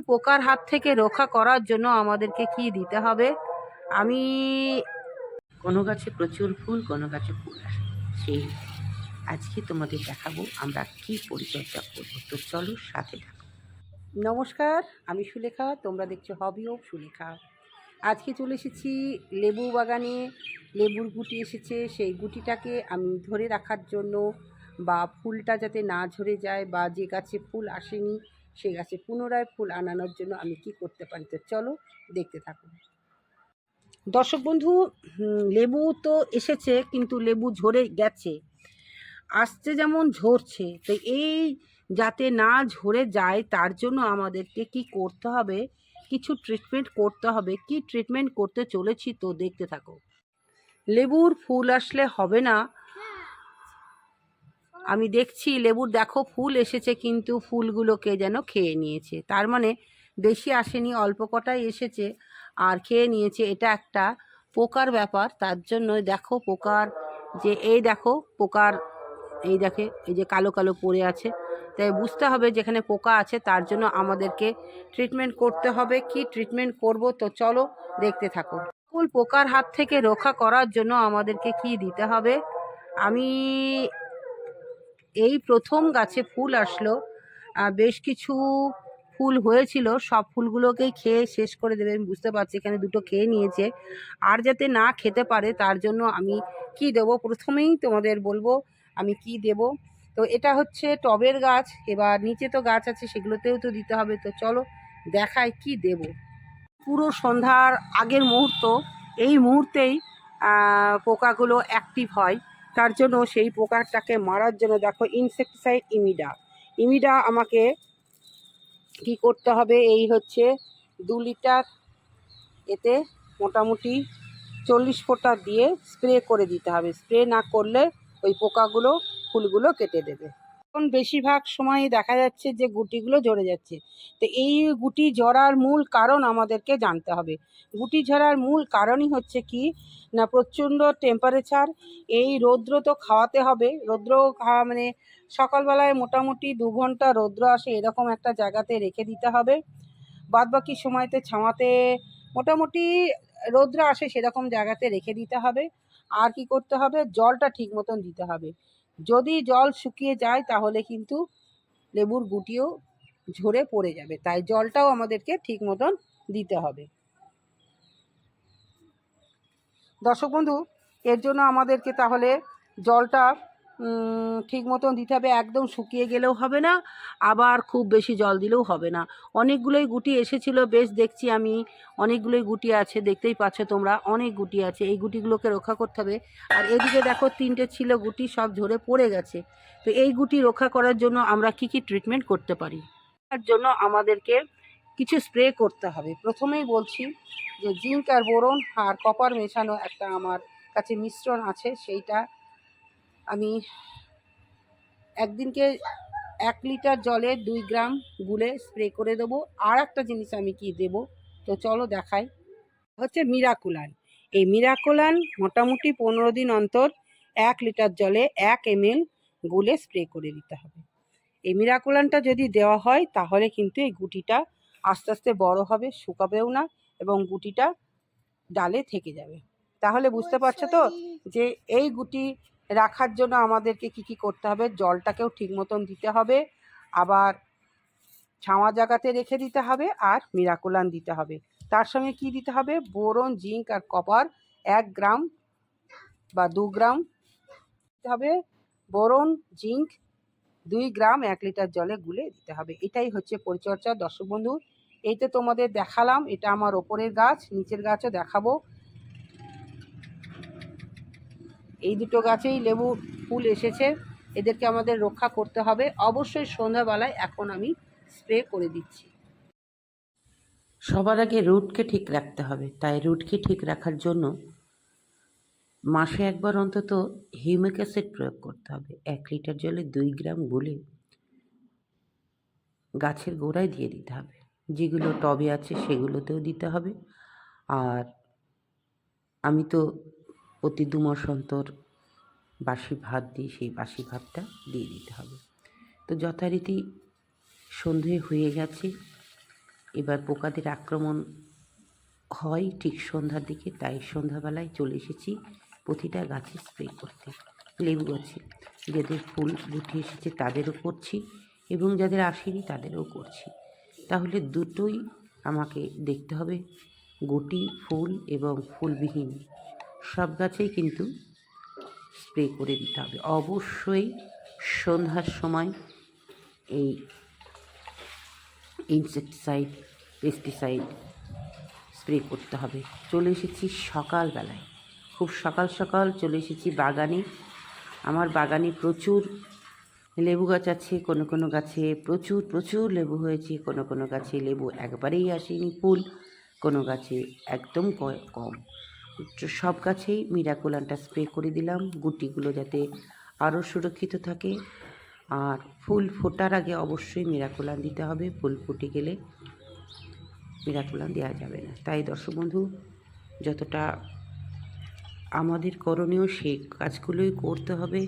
পোকার হাত থেকে রক্ষা করার জন্য আমাদেরকে কি দিতে হবে? আমি কোনো গাছে প্রচুর ফুল কোনো গাছে ফুল আসে সেই আজকে তোমাদের দেখাবো আমরা কি পরিচর্যা করব। তো চলো সাথে থাকো। নমস্কার আমি সুলেখা তোমরা দেখছ হবি সুলেখা। আজকে চলে এসেছি লেবু বাগানে। লেবুর গুটি এসেছে সেই গুটিটাকে আমি ধরে রাখার জন্য বা ফুলটা যাতে না ঝরে যায় বা যে গাছে ফুল আসেনি সে গাছে পুনরায় ফুল আনানোর জন্য আমি কি করতে পারি তো চলো দেখতে থাকুন দর্শক বন্ধু লেবু তো এসেছে কিন্তু লেবু ঝরে গেছে। আসছে যেমন ঝরছে, তো এই যাতে না ঝরে যায় তার জন্য আমাদেরকে কি করতে হবে, কিছু ট্রিটমেন্ট করতে হবে। কি ট্রিটমেন্ট করতে চলেছি তো দেখতে থাকো। লেবুর ফুল আসলে হবে না আমি দেখছি লেবুর, দেখো ফুল এসেছে কিন্তু ফুলগুলোকে যেন খেয়ে নিয়েছে। তার মানে বেশি আসেনি, অল্প কটাই এসেছে আর খেয়ে নিয়েছে। এটা একটা পোকার ব্যাপার, তার জন্য দেখো পোকার যে, এই দেখো পোকার, এই দেখে, এই যে কালো কালো পড়ে আছে। তাই বুঝতে হবে যেখানে পোকা আছে, তার জন্য আমাদেরকে ট্রিটমেন্ট করতে হবে। কি ট্রিটমেন্ট করব? তো চলো দেখতে থাকো। ফুল পোকার হাত থেকে রক্ষা করার জন্য আমাদেরকে কি দিতে হবে? আমি এই প্রথম গাছে ফুল আসলো। বেশ কিছু ফুল হয়েছিল। সব ফুলগুলোকেই খেয়ে শেষ করে দেবে। আমি বুঝতে পারছি এখানে দুটো খেয়ে নিয়েছে। আর যাতে না খেতে পারে, তার জন্য আমি কি দেবো? প্রথমেই তোমাদের বলব, আমি কি দেব? তো এটা হচ্ছে টবের গাছ। এবার নিচে তো গাছ আছে, সেগুলোতেও তো দিতে হবে। তো চলো দেখায় কি দেব। পুরো সন্ধ্যার আগের মুহূর্ত। এই মুহূর্তেই পোকাগুলো অ্যাক্টিভ হয়। তার জন্য সেই পোকাটাকে মারার জন্য দেখো ইনসেকটিসাইড ইমিডা ইমিডা আমাকে কি করতে হবে? এই হচ্ছে দু লিটার এতে মোটামুটি চল্লিশ ফোঁটা দিয়ে স্প্রে করে দিতে হবে। স্প্রে না করলে ওই পোকাগুলো, ফুলগুলো কেটে দেবে। এখন বেশিরভাগ সময় দেখা যাচ্ছে যে গুটিগুলো ঝরে যাচ্ছে। তো এই গুটি ঝরার মূল কারণ আমাদেরকে জানতে হবে। গুটি ঝরার মূল কারণই হচ্ছে কি? না, প্রচণ্ড টেম্পারেচার এই রৌদ্র তো খাওয়াতে হবে। রৌদ্র খাওয়া মানে সকালবেলায় মোটামুটি দু ঘণ্টা রৌদ্র আসে এরকম একটা জায়গাতে রেখে দিতে হবে। বাদবাকি সময়তে ছামাতে মোটামুটি রৌদ্র আসে সেরকম জায়গাতে রেখে দিতে হবে। আর কি করতে হবে? জলটা ঠিক মতন দিতে হবে। যদি জল শুকিয়ে যায়, তাহলে কিন্তু লেবুর গুটিও ঝরে পড়ে যাবে। তাই জলটাও আমাদেরকে ঠিক মতন দিতে হবে। দর্শক বন্ধু, এর জন্য আমাদেরকে তাহলে জলটা ঠিক মতন দিতে হবে, একদম শুকিয়ে গেলেও হবে না, আবার খুব বেশি জল দিলেও হবে না। অনেকগুলোই গুটি এসেছিল, বেশ দেখছি আমি, অনেকগুলোই গুটি আছে, দেখতেই পাচ্ছ তোমরা, অনেক গুটি আছে, এই গুটিগুলোকে রক্ষা করতে হবে। আর এদিকে দেখো, তিনটে ছিল গুটি, সব ঝরে পড়ে গেছে। তো এই গুটি রক্ষা করার জন্য আমরা কি কি ট্রিটমেন্ট করতে পারি? তার জন্য আমাদেরকে কিছু স্প্রে করতে হবে। প্রথমেই বলছি যে জিঙ্ক আর বোরন আর কপার মেশানো একটা আমার কাছে মিশ্রণ আছে, সেইটা আমি একদিনকে এক লিটার জলে দুই গ্রাম গুলে স্প্রে করে দেবো। আর একটা জিনিস আমি কি দেব? তো চলো দেখাই। হচ্ছে মিরাকুলান। এই মিরাকুলান মোটামুটি পনেরো দিন অন্তর এক লিটার জলে এক এমএল গুলে স্প্রে করে দিতে হবে। এই মিরাকুলানটা যদি দেওয়া হয়, তাহলে কিন্তু এই গুটিটা আস্তে আস্তে বড় হবে, শুকাবেও না এবং গুটিটা ডালে থেকে যাবে। তাহলে বুঝতে পারছ তো যে এই গুটি রাখার জন্য আমাদেরকে কি কি করতে হবে? জলটাকেও ঠিক মতন দিতে হবে। আবার ছাওয়া জায়গাতে রেখে দিতে হবে আর মিরাকুলান দিতে হবে। তার সঙ্গে কি দিতে হবে? বোরন, জিঙ্ক আর কপার এক গ্রাম বা দু গ্রাম দিতে হবে। বোরন, জিঙ্ক দুই গ্রাম এক লিটার জলে গুলে দিতে হবে। এটাই হচ্ছে পরিচর্যা। দর্শক বন্ধু এই তো তোমাদের দেখালাম। এটা আমার ওপরের গাছ, নিচের গাছও দেখাবো। এই দুটো গাছেই লেবু ফুল এসেছে। এদেরকে আমাদের রক্ষা করতে হবে। অবশ্যই সন্ধ্যাবেলায় এখন আমি স্প্রে করে দিচ্ছি। সবার আগে রুটকে ঠিক রাখতে হবে। তাই রুটকে ঠিক রাখার জন্য মাসে একবার অন্তত হিউমিক অ্যাসিড প্রয়োগ করতে হবে। এক লিটার জলে দুই গ্রাম গুলে গাছের গোড়ায় দিয়ে দিতে হবে। যেগুলো টবে আছে সেগুলোতেও দিতে হবে। আর আমি তো প্রতি দু মাস অন্তর বাসি ভাত দিয়ে সেই বাসি ভাতটা দিয়ে দিতে হবে। তো যথারীতি সন্ধে হয়ে গেছে, এবার পোকাদের আক্রমণ হয় ঠিক সন্ধ্যার দিকে, তাই সন্ধ্যাবেলায় চলে এসেছি প্রতিটা গাছে স্প্রে করতে। লেবু গাছে, যাদের ফুল গুটি এসেছে তাদেরও করছি এবং যাদের আসেনি তাদেরও করছি। তাহলে দুটোই আমাকে দেখতে হবে, গুটি, ফুল এবং ফুলবিহীন। সব গাছেই কিন্তু স্প্রে করে দিতে হবে। অবশ্যই সন্ধ্যার সময় এই ইনসেকটিসাইড পেস্টিসাইড স্প্রে করতে হবে। চলে এসেছি সকালবেলায়। খুব সকাল সকাল চলে এসেছি বাগানে। আমার বাগানে প্রচুর লেবু গাছ আছে, কোনো কোনো গাছে প্রচুর প্রচুর লেবু হয়েছে, কোনো কোনো গাছে লেবু একবারেই আসেনি, ফুল, কোনো গাছে একদম কম। সব গাছেই মিরাকুলানটা স্প্রে করে দিলাম। গুটিগুলো যাতে আরও সুরক্ষিত থাকে। আর ফুল ফোটার আগে অবশ্যই মিরাকুলান দিতে হবে। ফুল ফুটে গেলে মিরাকুলান দেওয়া যাবে না। তাই দর্শক বন্ধু, যতটা আমাদের করণীয় সেই কাজগুলোই করতে হবে।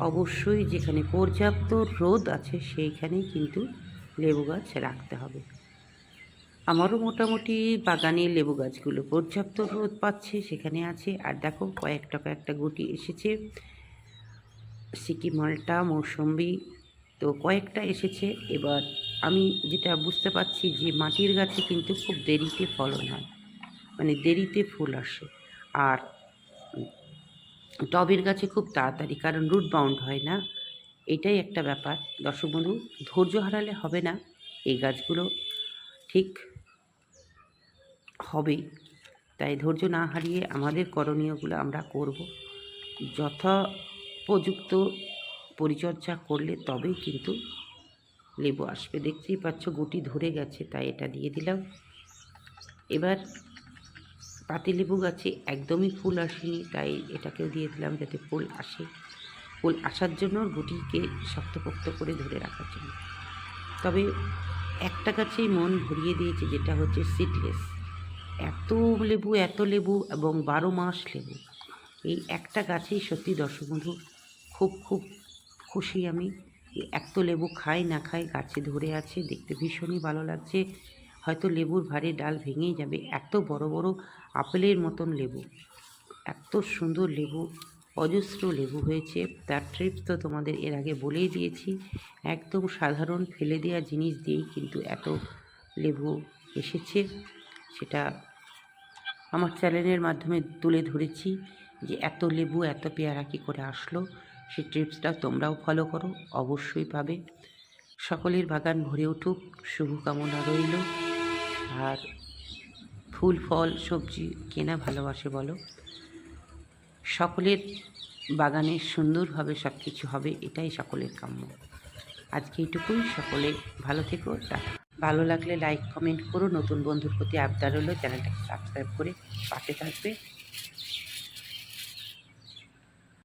অবশ্যই যেখানে পর্যাপ্ত রোদ আছে সেইখানেই কিন্তু লেবু গাছ রাখতে হবে। আমারও মোটামুটি বাগানে লেবু গাছগুলো পর্যাপ্ত রোদ পাচ্ছে, সেখানে আছে। আর দেখো, কয়েকটা কয়েকটা গুটি এসেছে। সিকি মালটা, মৌসম্বি, তো কয়েকটা এসেছে। এবার আমি যেটা বুঝতে পারছি যে মাটির গাছে কিন্তু খুব দেরিতে ফলন হয়। মানে দেরিতে ফুল আসে। আর টবের গাছে খুব তাড়াতাড়ি, কারণ রুট বাউন্ড হয় না। এটাই একটা ব্যাপার। দর্শক বন্ধু, ধৈর্য হারালে হবে না। এই গাছগুলো ঠিক হবেই তাই ধৈর্য না হারিয়ে আমাদের করণীয়গুলো আমরা করব। যথোপযুক্ত পরিচর্যা করলে তবেই কিন্তু লেবু আসবে। দেখতেই পাচ্ছ গুটি ধরে গেছে, তাই এটা দিয়ে দিলাম। এবার পাতিলেবু গাছে একদমই ফুল আসেনি, তাই এটাকেও দিয়ে দিলাম যাতে ফুল আসে। ফুল আসার জন্য গুটিকে শক্তপোক্ত করে ধরে রাখার জন্য। তবে একটা গাছেই মন ভরিয়ে দিয়েছে, যেটা হচ্ছে সিডলেস এত লেবু এত লেবু এবং বারো মাস লেবু। এই একটা গাছেই সত্যি দর্শক বন্ধু খুব খুব খুশি আমি এত লেবু খাই না খাই গাছে ধরে আছে, দেখতে ভীষণই ভালো লাগছে। হয়তো লেবুর ভারে ডাল ভেঙেই যাবে, এত বড় বড় আপেলের মতন লেবু। এত সুন্দর লেবু, অজস্র লেবু হয়েছে। তার ট্রিপ তো তোমাদের এর আগে বলেই দিয়েছি, একদম সাধারণ ফেলে দেওয়া জিনিস দিয়েই কিন্তু এত লেবু এসেছে। সেটা আমার চ্যানেলের মাধ্যমে তুলে ধরেছি যে এত লেবু, এত পেয়ারা কী করে আসলো? সেই ট্রিপসটা তোমরাও ফলো করো, অবশ্যই পাবে। সকলের বাগান ভরে উঠুক, শুভকামনা রইল। আর ফুল, ফল, সবজি কেনা ভালোবাসে বলো। সকলের বাগানে সুন্দরভাবে সব কিছু হবে, এটাই সকলের কাম্য। আজকে এইটুকুই, সকলে ভালো থেকো, টাটা। ভালো লাগলে লাইক কমেন্ট করো। নতুন বন্ধুর প্রতি আবদার হলো, চ্যানেলটাকে সাবস্ক্রাইব করে পাশে থাকবে।